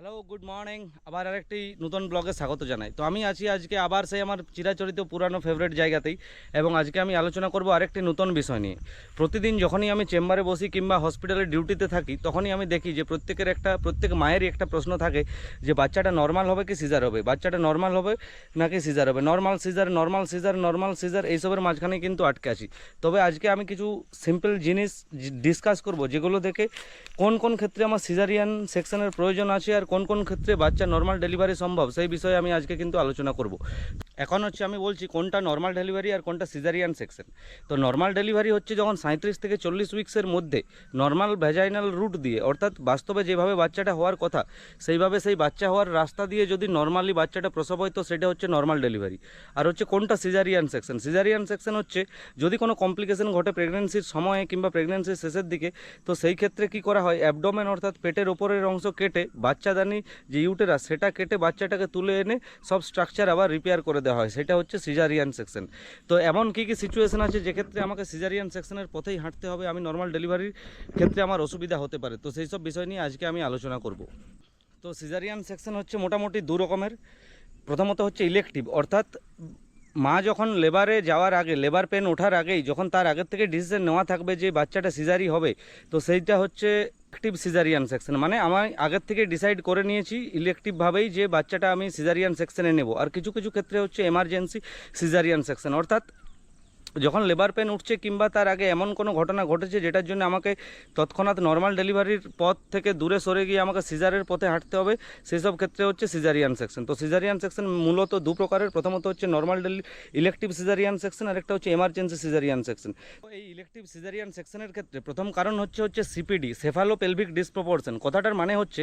Hello good morning আবার আরেকটি নতুন ব্লগে স্বাগত জানাই। তো আমি আছি আজকে আবার সেই আমার চিরাচরিত পুরানো ফেভারিট জায়গাতেই এবং আজকে আমি আলোচনা করব আরেকটি নতুন বিষয় নিয়ে। প্রতিদিন যখনই আমি চেম্বারে বসি কিংবা হসপিটালে ডিউটিতে থাকি, তখনই আমি দেখি যে প্রত্যেকের একটা, প্রত্যেক মায়েরই একটা প্রশ্ন থাকে যে, বাচ্চাটা নর্মাল হবে কি সিজার হবে? বাচ্চাটা নর্মাল হবে নাকি সিজার হবে? Normal caesar normal caesar normal caesar এইসবের মাঝখানে কিন্তু আটকে আছি। তবে আজকে আমি কিছু সিম্পল জিনিস ডিসকাস করব, যেগুলো দেখে কোন কোন ক্ষেত্রে আমার সিজারিয়ান সেকশনের প্রয়োজন আছে আর কোন কোন ক্ষেত্রে বাচ্চা নর্মাল ডেলিভারি সম্ভব, সেই বিষয়ে আমি আজকে কিন্তু আলোচনা করব। এখন হচ্ছে আমি বলছি কোনটা নর্মাল ডেলিভারি আর কোনটা সিজারিয়ান সেকশন তো নর্মাল ডেলিভারি হচ্ছে যখন সাঁত্রিশ থেকে চল্লিশ উইক্সের মধ্যে নর্মাল ভ্যাজাইনাল রুট দিয়ে, অর্থাৎ বাস্তবে যেভাবে বাচ্চাটা হওয়ার কথা, সেইভাবে সেই বাচ্চা হওয়ার রাস্তা দিয়ে যদি নর্মালি বাচ্চাটা প্রসব হয়, তো সেটা হচ্ছে নর্মাল ডেলিভারি আর হচ্ছে কোনটা সিজারিয়ান সেকশন সিজারিয়ান সেকশন হচ্ছে যদি কোনো কমপ্লিকেশন ঘটে প্রেগনেন্সির সময়ে কিংবা প্রেগনেন্সির শেষের দিকে, তো সেই ক্ষেত্রে কি করা হয়? অ্যাবডোমেন অর্থাৎ পেটের ওপরের অংশ কেটে বাচ্চাদানি যে ইউটেরাস সেটা কেটে বাচ্চাটাকে তুলে এনে সব স্ট্রাকচার আবার রিপেয়ার করে দেওয়া হয়। সেটা হচ্ছে সিজারিয়ান সেকশন তো এমন কী কী সিচুয়েশন আছে? যেক্ষেত্রে আমাকে সিজারিয়ান সেকশনের পথেই হাঁটতে হবে, আমি নর্মাল ডেলিভারির ক্ষেত্রে আমার অসুবিধা হতে পারে। তো সেই সব বিষয় নিয়ে আজকে আমি আলোচনা করব। তো সিজারিয়ান সেকশন হচ্ছে মোটামুটি দু রকমের। প্রথমত হচ্ছে ইলেকটিভ অর্থাৎ মা যখন লেবারে যাওয়ার আগে লেবার পেন ওঠার আগেই, যখন তার আগের থেকে ডিসিশন নেওয়া থাকবে যে বাচ্চাটা সিজারি হবে, তো সেইটা হচ্ছে ইলেকটিভ সিজারিয়ান সেকশন মানে আমি আগের থেকে ডিসাইড করে নিয়েছি ইলেকটিভভাবেই যে বাচ্চাটা আমি সিজারিয়ান সেকশনে নেব। আর কিছু কিছু ক্ষেত্রে হচ্ছে এমার্জেন্সি সিজারিয়ান সেকশন অর্থাৎ যখন লেবার পেন উঠছে কিংবা তার আগে এমন কোনো ঘটনা ঘটেছে যেটার জন্য আমাকে তৎক্ষণাৎ নর্মাল ডেলিভারির পথ থেকে দূরে সরে গিয়ে আমাকে সিজারের পথে হাঁটতে হবে সেই সব ক্ষেত্রে হচ্ছে সিজারিয়ান সেকশন তো সিজারিয়ান সেকশন মূলত দু প্রকারের। প্রথমত হচ্ছে normal daily elective caesarean section আর একটা হচ্ছে এমার্জেন্সি সিজারিয়ান সেকশন এই ইলেকটিভ সিজারিয়ান সেকশনের ক্ষেত্রে প্রথম কারণ হচ্ছে হচ্ছে সিপিডি সেফালো পেলভিক ডিসপ্রপোর্শন কথাটার মানে হচ্ছে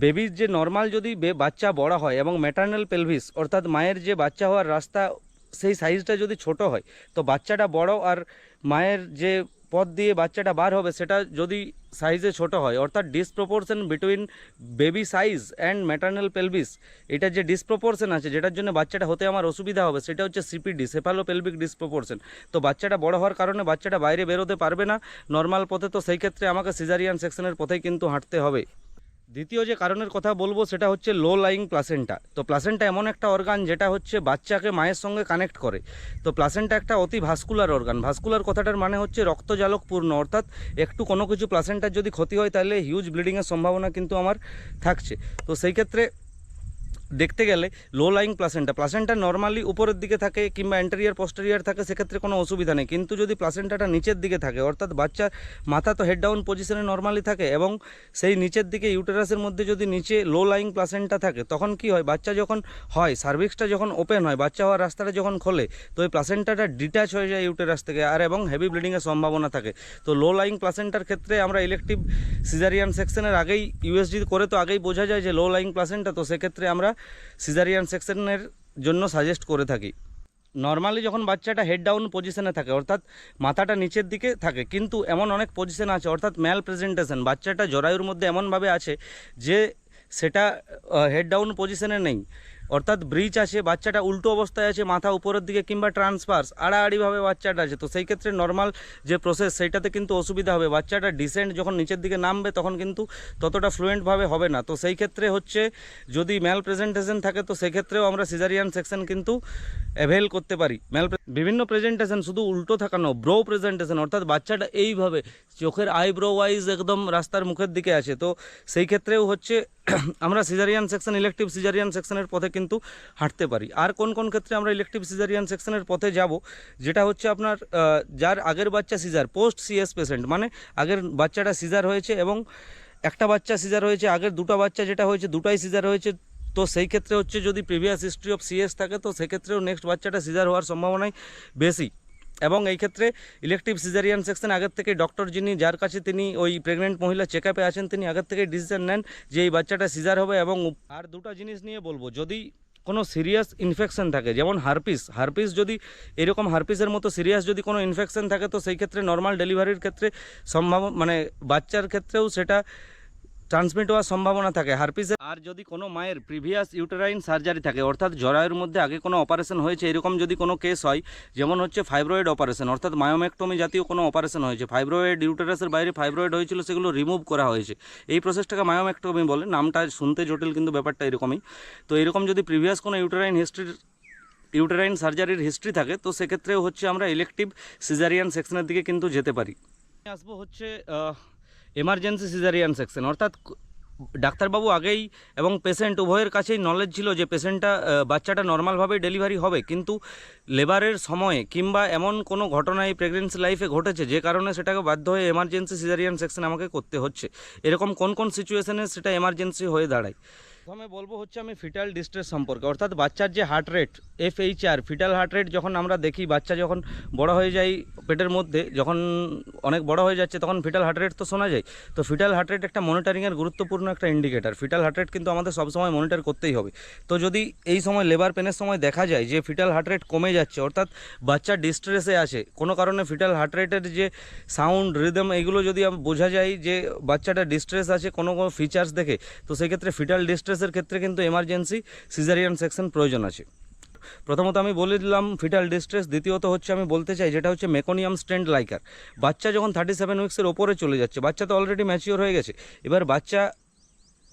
বেবির যে নর্মাল যদি বাচ্চা বড় হয় এবং ম্যাটার্নাল পেলভিস অর্থাৎ মায়ের যে বাচ্চা হওয়ার রাস্তা সেই সাইজটা যদি ছোট হয়, তো বাচ্চাটা বড় আর মায়ের যে পথ দিয়ে বাচ্চাটা বার হবে, সেটা যদি সাইজে ছোট হয়, অর্থাৎ disproportion between baby size and maternal pelvis এটা যে ডিসপ্রপোর্শন আছে, যেটার জন্য বাচ্চাটা হতে আমার অসুবিধা হবে, সেটা হচ্ছে সিপিডি সেফালো পেলভিক ডিসপ্রপোর্শন তো বাচ্চাটা বড় হওয়ার কারণে বাচ্চাটা বাইরে বেরোতে পারবে না নর্মাল পথে তো সেই ক্ষেত্রে আমাকে সিজারিয়ান সেকশনের পথেই কিন্তু হাঁটতে হবে। দ্বিতীয় যে কারণের কথা বলব সেটা হচ্ছে লো লাইং প্লাসেন্টা তো প্লাসেন্টা এমন একটা অর্গান যেটা হচ্ছে বাচ্চাকে মায়ের সঙ্গে কানেক্ট করে। তো প্লাসেন্টা একটা অতি ভাস্কুলার অর্গান ভাস্কুলার কথাটার মানে হচ্ছে রক্তজালকপূর্ণ, অর্থাৎ একটু কোনো কিছু প্লাসেন্টার যদি ক্ষতি হয় তাহলে হিউজ ব্লিডিংয়ের সম্ভাবনা কিন্তু আমার থাকছে। তো সেই ক্ষেত্রে দেখতে গেলে low lying placenta placenta normally উপরের দিকে থাকে কিংবা অ্যান্টেরিয়ার পোস্টেরিয়ার থাকে, সেক্ষেত্রে কোনো অসুবিধা নেই। কিন্তু যদি প্লাসেন্টাটা নিচের দিকে থাকে, অর্থাৎ বাচ্চার মাথা তো হেড ডাউন পজিশনে নর্মালি থাকে এবং সেই নিচের দিকে ইউটেরাসের মধ্যে যদি নিচে লো লাইং প্লাসেন্টা থাকে, তখন কি হয়? বাচ্চা যখন হয় সার্ভিক্সটা যখন ওপেন হয়, বাচ্চা হওয়ার রাস্তাটা যখন খোলে, তো ওই প্লাসেন্টাটা ডিট্যাচ হয়ে যায় ইউটেরাস থেকে আর এবং হেভি ব্লিডিংয়ের সম্ভাবনা থাকে। তো লো লাইং প্লাসেন্টার ক্ষেত্রে আমরা ইলেকটিভ সিজারিয়ান সেকশনের আগেই ইউএসজি করে তো আগেই বোঝা যায় যে লো লাইং প্লাসেন্টা তো সেক্ষেত্রে আমরা সিজারিয়ান সেকশনের জন্য সাজেস্ট করে থাকি। নর্মালি যখন বাচ্চাটা হেড ডাউন পজিশনে থাকে, অর্থাৎ মাথাটা নিচের দিকে থাকে, কিন্তু এমন অনেক পজিশন আছে, অর্থাৎ ম্যাল প্রেজেন্টেশন বাচ্চাটা জরায়ুর মধ্যে এমনভাবে আছে যে সেটা হেড ডাউন পজিশনে নেই। অর্থাৎ ব্রিজ আছে বাচ্চাটা উল্টো অবস্থায় আছে মাথা উপরের দিকে কিংবা ট্রান্সফার্স আড়াআড়িভাবে বাচ্চাটা আছে তো সেই ক্ষেত্রে নর্মাল যে প্রসেস সেইটাতে কিন্তু অসুবিধা হবে। বাচ্চাটা ডিসেন্ট যখন নিচের দিকে নামবে, তখন কিন্তু ততটা ফ্লুয়েন্টভাবে হবে না। তো সেই ক্ষেত্রে হচ্ছে, যদি ম্যাল প্রেজেন্টেশন থাকে, তো সেক্ষেত্রেও আমরা সিজারিয়ান সেকশন কিন্তু অ্যাভেল করতে পারি। ম্যাল বিভিন্ন প্রেজেন্টেশন শুধু উল্টো থাকানো ব্রো প্রেজেন্টেশন অর্থাৎ বাচ্চাটা এইভাবে চোখের আইব্রো ওয়াইজ একদম রাস্তার মুখের দিকে আছে তো সেই ক্ষেত্রেও হচ্ছে, আমরা সিজারিয়ান সেকশন ইলেকটিভ সিজারিয়ান সেকশনের পথে কিন্তু হাঁটতে পারি। আর কোন কোন ক্ষেত্রে আমরা ইলেকটিভ সিজারিয়ান সেকশনের পথে যাব, যেটা হচ্ছে আপনার যার আগের বাচ্চা সিজার পোস্ট সিএস পেশেন্ট মানে আগের বাচ্চাটা সিজার হয়েছে এবং একটা বাচ্চা সিজার হয়েছে, আগের দুটো বাচ্চা যেটা হয়েছে দুটাই সিজার হয়েছে, তো সেই ক্ষেত্রে হচ্ছে যদি প্রিভিয়াস হিস্ট্রি অফ সিএস থাকে, তো সেক্ষেত্রেও নেক্সট বাচ্চাটা সিজার হওয়ার সম্ভাবনাই বেশি। এবং এই ক্ষেত্রে ইলেকটিভ সিজারিয়ান সেকশন আগের থেকে ডক্টর যিনি, যার কাছে তিনি ওই প্রেগনেন্ট মহিলা চেক আপে আছেন, তিনি আগের থেকে ডিসিশন নেন যে এই বাচ্চাটা সিজার হবে এবং আর দুটো জিনিস নিয়ে বলব, যদি কোনো সিরিয়াস ইনফেকশন থাকে, যেমন হারপিস হারপিস যদি এরকম হারপিসের মতো সিরিয়াস যদি কোনো ইনফেকশন থাকে, তো সেই ক্ষেত্রে নর্মাল ডেলিভারির ক্ষেত্রে সম্ভাব মানে বাচ্চার ক্ষেত্রেও সেটা ট্রান্সমিট হওয়ার সম্ভাবনা থাকে। হারপিসের আর যদি কোনো মায়ের প্রিভিয়াস ইউটেরাইন সার্জারি থাকে, অর্থাৎ জরায়ুর মধ্যে আগে কোনো অপারেশন হয়েছে, এরকম যদি কোনো কেস হয়, যেমন হচ্ছে ফাইব্রয়েড অপারেশন অর্থাৎ মায়োমেক্টমি জাতীয় কোনো অপারেশন হয়েছে ফাইব্রয়েড ইউটেরাসের বাইরে ফাইব্রয়েড হয়েছিল, সেগুলো রিমুভ করা হয়েছে। এই প্রসেসটাকে মায়োমেক্টমি বলে, নামটা শুনতে জটিল, কিন্তু ব্যাপারটা এরকমই। তো এরকম যদি প্রিভিয়াস কোনো ইউটেরাইন হিস্ট্রির ইউটেরাইন সার্জারির হিস্ট্রি থাকে, তো সেক্ষেত্রেও হচ্ছে আমরা ইলেকটিভ সিজারিয়ান সেকশনের দিকে কিন্তু যেতে পারি। আসব হচ্ছে এমার্জেন্সি সিজারিয়ান সেকশন অর্থাৎ ডাক্তারবাবু আগেই এবং পেশেন্ট উভয়ের কাছেই নলেজ ছিল যে পেশেন্টটা বাচ্চাটা নর্মালভাবেই ডেলিভারি হবে। কিন্তু লেবারের সময়ে কিংবা এমন কোনো ঘটনায় প্রেগনেন্সি লাইফে ঘটেছে যে কারণে সেটাকে বাধ্য হয়ে এমার্জেন্সি সিজারিয়ান সেকশন আমাকে করতে হচ্ছে। এরকম কোন কোন সিচুয়েশানে সেটা এমার্জেন্সি হয়ে দাঁড়ায়। প্রথমে বলব হচ্ছে আমি ফিটাল ডিস্ট্রেস সম্পর্কে। অর্থাৎ বাচ্চার যে heart rate F H R fetal heart rate যখন আমরা দেখি, বাচ্চা যখন বড় হয়ে যায় পেটের মধ্যে, যখন অনেক বড় হয়ে যাচ্ছে, তখন ফিটাল হার্ট রেট তো শোনা যায়। তো ফিটাল হার্ট রেট একটা মনিটরিংয়ের গুরুত্বপূর্ণ একটা ইন্ডিকেটার ফিটাল হার্ট রেট কিন্তু আমাদের সবসময় মনিটর করতেই হবে। তো যদি এই সময় লেবার পেনের সময় দেখা যায় যে ফিটাল হার্ট রেট কমে যাচ্ছে, অর্থাৎ বাচ্চা ডিস্ট্রেসে আছে, কোনো কারণে ফিটাল হার্ট রেটের যে সাউন্ড রিদম এইগুলো যদি বোঝা যায় যে বাচ্চাটা ডিস্ট্রেস আছে কোনো কোনো ফিচার্স দেখে, তো সেক্ষেত্রে ফিটাল ফিটাল ডিস্ট্রেসের ক্ষেত্রে কিন্তু এমার্জেন্সি সিজারিয়ান সেকশন প্রয়োজন আছে। প্রথমত আমি বলে দিলাম ফিটাল ডিস্ট্রেস দ্বিতীয়ত হচ্ছে আমি বলতে চাই যেটা হচ্ছে মেকোনিয়াম স্ট্রেন্ড লাইকার বাচ্চা যখন থার্টি সেভেন উইক্সের ওপরে চলে যাচ্ছে, বাচ্চা তো অলরেডি ম্যাচিওর হয়ে গেছে। এবার বাচ্চা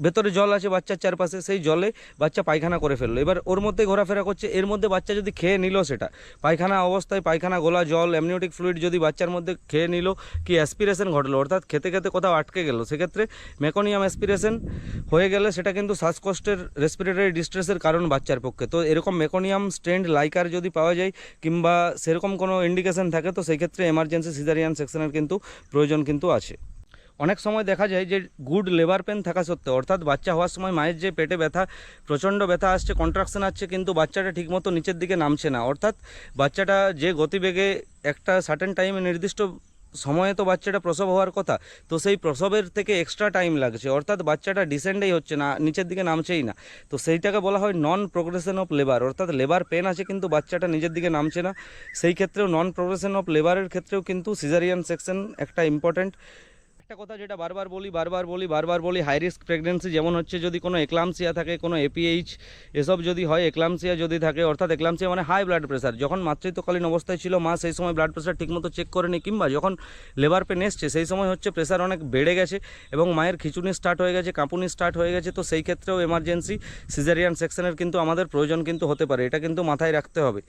ভেতরে জল আছে বাচ্চার চারপাশে, সেই জলে বাচ্চা পায়খানা করে ফেলল। এবার ওর মধ্যে ঘোরাফেরা করছে, এর মধ্যে বাচ্চা যদি খেয়ে নিল সেটা। পায়খানা অবস্থায় পায়খানা, গোলা, জল অ্যামনিওটিক ফ্লুইড যদি বাচ্চার মধ্যে খেয়ে নিল, কি অ্যাসপিরেশন ঘটলো? অর্থাৎ খেতে খেতে কোথাও আটকে গেল। সেক্ষেত্রে মেকোনিয়াম অ্যাসপিরেশন হয়ে গেলে সেটা কিন্তু শ্বাসকষ্টের রেসপিরেটরি ডিস্ট্রেসের কারণ বাচ্চার পক্ষে। তো এরকম মেকোনিয়াম স্ট্রেন্ড লাইকার যদি পাওয়া যায়, কিংবা সেরকম কোনো ইন্ডিকেশন থাকে, তো সেই ক্ষেত্রে এমার্জেন্সি সিজারিয়ান সেকশনের কিন্তু প্রয়োজন কিন্তু আছে। অনেক সময় দেখা যায় যে গুড লেবার পেন থাকা সত্ত্বেও, অর্থাৎ বাচ্চা হওয়ার সময় মায়ের যে পেটে ব্যথা, প্রচণ্ড ব্যথা আসছে কন্ট্রাকশন আসছে, কিন্তু বাচ্চাটা ঠিকমতো নিচের দিকে নামছে না। অর্থাৎ বাচ্চাটা যে গতিবেগে একটা সার্টেন টাইমে নির্দিষ্ট সময়ে তো বাচ্চাটা প্রসব হওয়ার কথা, তো সেই প্রসবের থেকে এক্সট্রা টাইম লাগছে। অর্থাৎ বাচ্চাটা ডিসেন্ডেই হচ্ছে না, নিচের দিকে নামছেই না। তো সেইটাকে বলা হয় নন প্রোগ্রেশন অফ লেবার অর্থাৎ লেবার পেন আছে কিন্তু বাচ্চাটা নিজের দিকে নামছে না। সেই ক্ষেত্রেও নন প্রোগ্রেশন অফ লেবারের ক্ষেত্রেও কিন্তু সিজারিয়ান সেকশন একটা ইম্পর্ট্যান্ট একটা কথা যেটা বারবার বলি বারবার বলি বারবার বলি হাই রিস্ক প্রেগনেন্সি যেমন হচ্ছে যদি কোনো এক্লামসিয়া থাকে, কোনো এপিএইচ এসব যদি হয় এক্লামসিয়া যদি থাকে, অর্থাৎ এক্লামসিয়া মানে হাই ব্লাড প্রেশার যখন মাতৃত্বকালীন অবস্থায় ছিল, মা সেই সময় ব্লাড প্রেশার ঠিকমতো চেক করেনি, কিংবা যখন লেবার পেন এসছে, সেই সময় হচ্ছে প্রেশার অনেক বেড়ে গেছে এবং মায়ের খিচুনি স্টার্ট হয়ে গেছে, কাঁপুনি স্টার্ট হয়ে গেছে, তো সেই ক্ষেত্রেও এমার্জেন্সি সিজারিয়ান সেকশনের কিন্তু আমাদের প্রয়োজন কিন্তু হতে পারে, এটা কিন্তু মাথায় রাখতে হবে।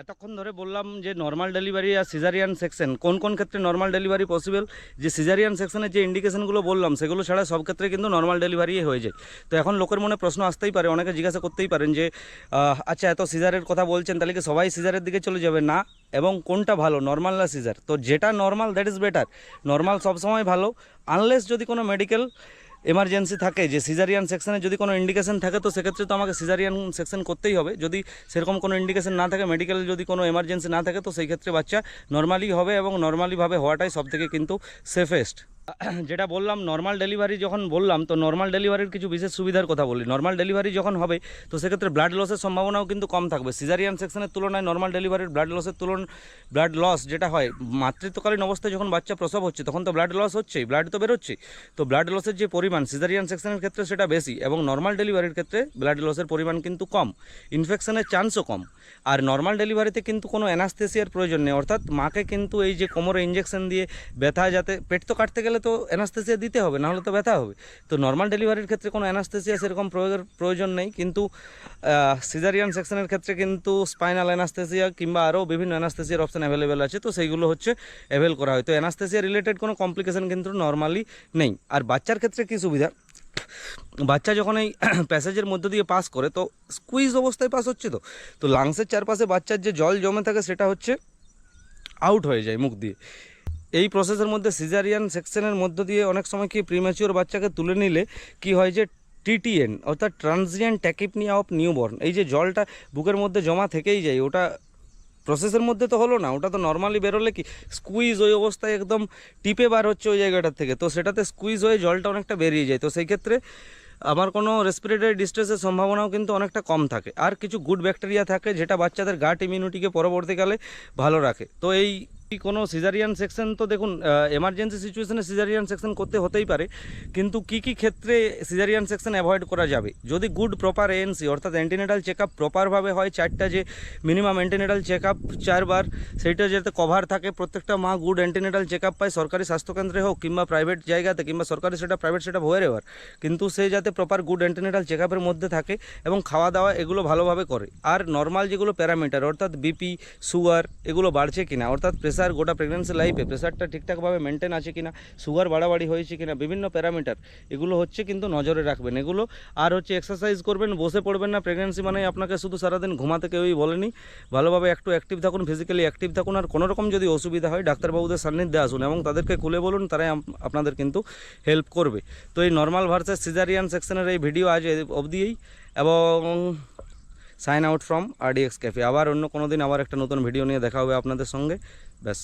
এতক্ষণ ধরে বললাম যে নর্মাল ডেলিভারি আর সিজারিয়ান সেকশন কোন কোন ক্ষেত্রে নর্মাল ডেলিভারি পসিবল যে সিজারিয়ান সেকশনের যে ইন্ডিকেশনগুলো বললাম, সেগুলো ছাড়া সব ক্ষেত্রে কিন্তু নর্মাল ডেলিভারি হয়ে যায়। তো এখন লোকের মনে প্রশ্ন আসতেই পারে, অনেকে জিজ্ঞাসা করতেই পারেন যে আচ্ছা এত সিজারের কথা বলছেন, তাহলে কি সবাই সিজারের দিকে চলে যাবে? না, এবং কোনটা ভালো? নর্মাল না সিজার তো যেটা normal that is better normal সবসময় ভালো আনলেস যদি কোনো মেডিকেল এমার্জেন্সি থাকে, যে সিজারিয়ান সেকশানে যদি কোনো ইন্ডিকেশন থাকে, তো সেক্ষেত্রে তো আমাকে সিজারিয়ান সেকশন করতেই হবে। যদি সেরকম কোনো ইন্ডিকেশন না থাকে মেডিকেল যদি কোনো এমার্জেন্সি না থাকে, তো সেই ক্ষেত্রে বাচ্চা নর্মালি হবে এবং নর্মালিভাবে হওয়াটাই সবথেকে কিন্তু সেফেস্ট যেটা বললাম নর্মাল ডেলিভারি যখন বললাম, তো নর্মাল ডেলিভারির কিছু বিশেষ সুবিধার কথা বলি। নর্মাল ডেলিভারি যখন হবে, তো সেক্ষেত্রে ব্লাড লসের সম্ভাবনাও কিন্তু কম থাকবে। সিজারিয়ান সেকশনের তুলনায় নর্মাল ডেলিভারির ব্লাড লসের তুলন ব্লাড লস যেটা হয়, মাতৃত্বকালীন অবস্থায় যখন বাচ্চা প্রসব হচ্ছে, তখন তো ব্লাড লস হচ্ছেই ব্লাড তো বেরোচ্ছে তো ব্লাড লসের যে পরিমাণ সিজারিয়ান সেকশনের ক্ষেত্রে সেটা বেশি এবং নর্মাল ডেলিভারির ক্ষেত্রে ব্লাড লসের পরিমাণ কিন্তু কম। ইনফেকশনের চান্সও কম। আর নর্মাল ডেলিভারিতে কিন্তু কোনো অ্যানাস্থেসিয়ার প্রয়োজন নেই। অর্থাৎ মাকে কিন্তু এই যে কোমরে ইঞ্জেকশন দিয়ে ব্যথা যাতে, পেট তো কাটতে গেলে তো অ্যানাস্থেসিয়া দিতে হবে, নাহলে তো ব্যথা হবে। তো নর্মাল ডেলিভারির ক্ষেত্রে কোনো অ্যানাস্থেসিয়া সেরকম প্রয়োগের প্রয়োজন নেই, কিন্তু সিজারিয়ান সেকশনের ক্ষেত্রে কিন্তু স্পাইনাল অ্যানাস্থেসিয়া কিংবা আরও বিভিন্ন অ্যানাস্থেসিয়ার অপশান অ্যাভেলেবেল আছে, তো সেইগুলো হচ্ছে অ্যাভেল করা হয়। তো অ্যানাস্থেসিয়া রিলেটেড কোনো কমপ্লিকেশান কিন্তু নর্মালি নেই। আর বাচ্চার ক্ষেত্রে কী সুবিধা? বাচ্চা যখন এই প্যাসেজের মধ্য দিয়ে পাস করে, তো স্কুইজ অবস্থায় পাস হচ্ছে তো? তো লাংসের চারপাশে বাচ্চার যে জল জমে থাকে, সেটা হচ্ছে আউট হয়ে যায় মুখ দিয়ে। এই প্রসেসের মধ্যে সিজারিয়ান সেকশনের মধ্য দিয়ে অনেক সময় কি প্রিম্যাচিওর বাচ্চাকে তুলে নিলে কি হয় যে টিটিএন অর্থাৎ ট্রানজিয়েন্ট ট্যাকিপনিয়া অফ নিউবর্ন এই যে জলটা বুকের মধ্যে জমা থেকেই যায়, ওটা প্রসেসের মধ্যে তো হলো না, ওটা তো নর্মালি বেরোলে কি স্কুইজ ওই অবস্থায় একদম টিপে বার হচ্ছে ওই জায়গাটার থেকে, তো সেটাতে স্কুইজ হয়ে জলটা অনেকটা বেরিয়ে যায়, তো সেই ক্ষেত্রে আমার কোনো রেসপিরেটরি ডিস্ট্রেসের সম্ভাবনাও কিন্তু অনেকটা কম থাকে। আর কিছু গুড ব্যাকটেরিয়া থাকে, যেটা বাচ্চাদের গাট ইমিউনিটিকে পরবর্তীকালে ভালো রাখে। তো এই কোনো সিজারিয়ান সেকশন তো দেখুন এমার্জেন্সি সিচুয়েশনে সিজারিয়ান সেকশন করতে হতেই পারে, কিন্তু কি কি ক্ষেত্রে সিজারিয়ান সেকশন অ্যাভয়েড করা যাবে? যদি গুড প্রপার এএনসি অর্থাৎ অ্যান্টিনেটাল চেক আপ প্রপারভাবে হয়, চারটা যে মিনিমাম অ্যান্টিনেটাল চেক আপ চারবার, সেইটা যাতে কভার থাকে, প্রত্যেকটা মা গুড অ্যান্টিনেটাল চেক আপ পায়, সরকারি স্বাস্থ্যকেন্দ্রে হোক, কিংবা প্রাইভেট জায়গাতে, কিংবা সরকারি সেটা প্রাইভেট সেটা হয়ে রেওয়ার। কিন্তু সে যাতে প্রপার গুড অ্যান্টিনেটাল চেক আপের মধ্যে থাকে এবং খাওয়া দাওয়া এগুলো ভালোভাবে করে। আর নর্মাল যেগুলো প্যারামিটার অর্থাৎ বিপি সুগার এগুলো বাড়ছে কিনা, অর্থাৎ প্রেসার, গোটা প্রেগনেন্সি লাইফে প্রেসারটা ঠিকঠাকভাবে মেনটেন আছে কিনা সুগার বাড়াবাড়ি হয়েছে কিনা, বিভিন্ন প্যারামিটার, এগুলো হচ্ছে কিন্তু নজরে রাখবেন। এগুলো আর হচ্ছে এক্সারসাইজ করবেন, বসে পড়বেন না প্রেগনেন্সি মানে আপনাকে শুধু সারাদিন ঘুমাতে কেউই বলেনি। ভালোভাবে একটু অ্যাক্টিভ থাকুন ফিজিক্যালি অ্যাক্টিভ থাকুন, আর কোনোরকম যদি অসুবিধা হয়, ডাক্তারবাবুদের সান্নিধ্যে আসুন এবং তাদেরকে খুলে বলুন, তারাই আপনাদের কিন্তু হেল্প করবে। তো এই নর্মাল ভার্সেস সিজারিয়ান সেকশনের এই ভিডিও আজ অবধিই এবং sign out from RDX cafe আবার অন্য কোনো দিন আবার একটা নতুন ভিডিও নিয়ে দেখা হবে আপনাদের সঙ্গে। ব্যাস